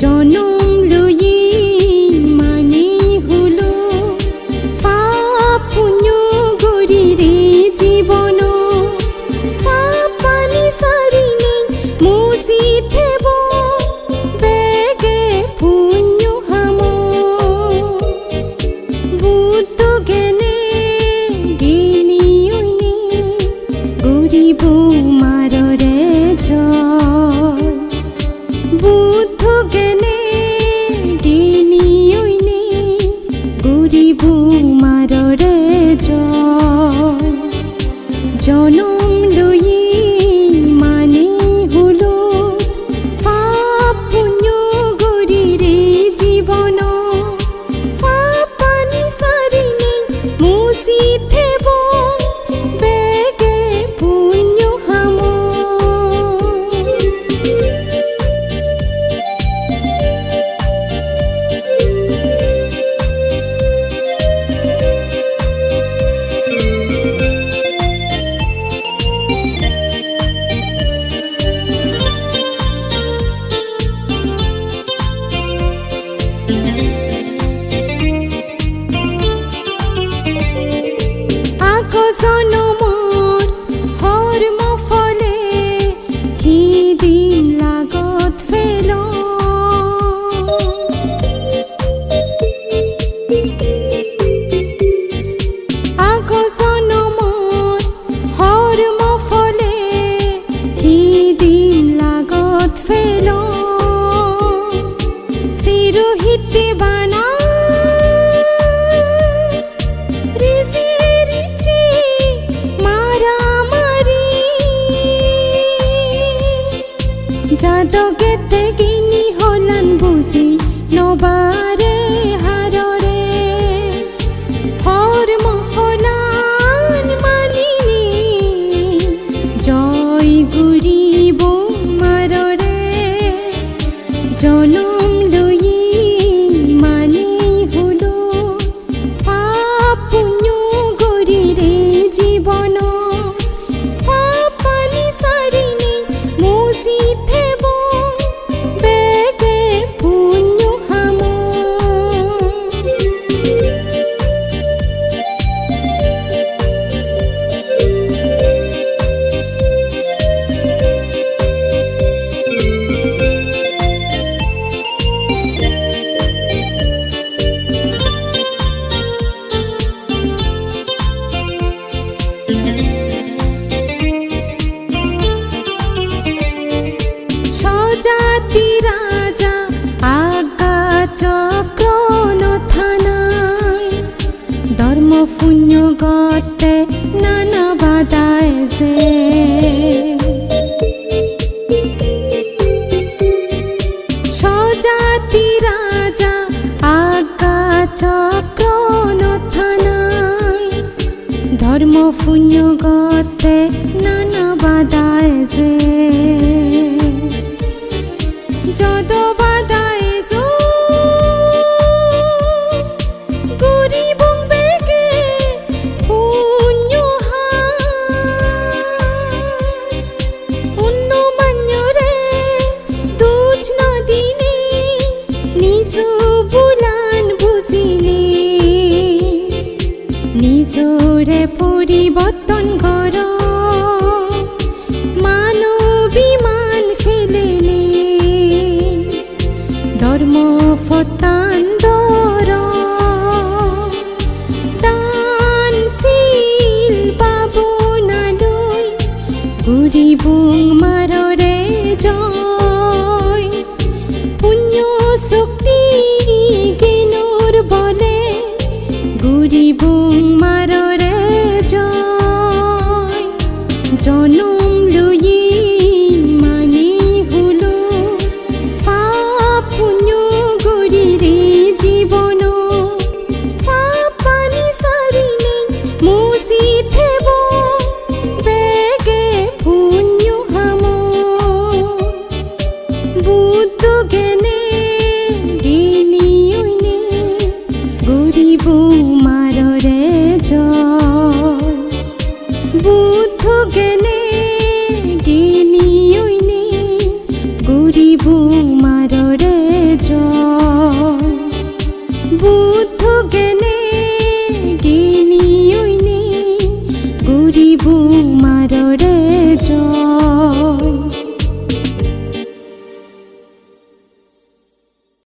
জনম বুদ্ধ জ্ঞানে আকজনমৰ 溶けてき সজাতি রাজা আজ্ঞা চক্র নথানাই ধর্ম পুণ্য গতে নানা বাদায় যে। সজাতি রাজা আজ্ঞা চক্র নথানাই ধর্ম পুণ্য গতে নানা বাদায় যে। যদ বাদায় জো গরিব বেগে পুণ্য অন্য মান্যরে দুজ নিজরে পরিবর্তন কর। জনম লই মানে হলো পাপ পুণ্য গরিরে জীবন। পাপ পানি সারিনে মুসিথেব বেগে পুণ্য হাম। বুদ্ধ জ্ঞানী জ্ঞানে